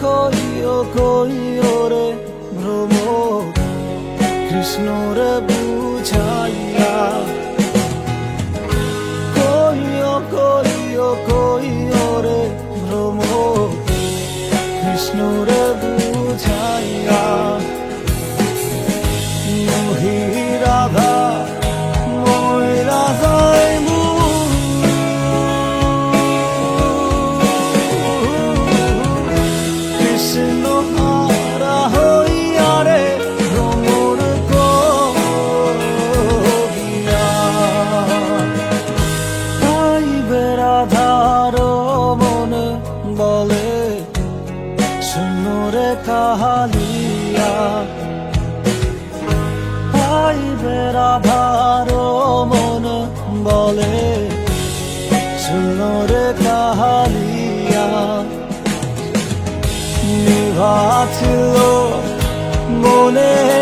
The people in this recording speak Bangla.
কই ও কই ওরে ভ্রম কৃষ্ণ রে বুঝাইয়া কই ও কই ও কই ওরে ভ্রম কৃষ্ণ রে আইবে রাধার মন বলে শুনরে কাহালিয়া। আইবে রাধার মন বলে শুনরে কাহালিয়া। নিভাছিল মনে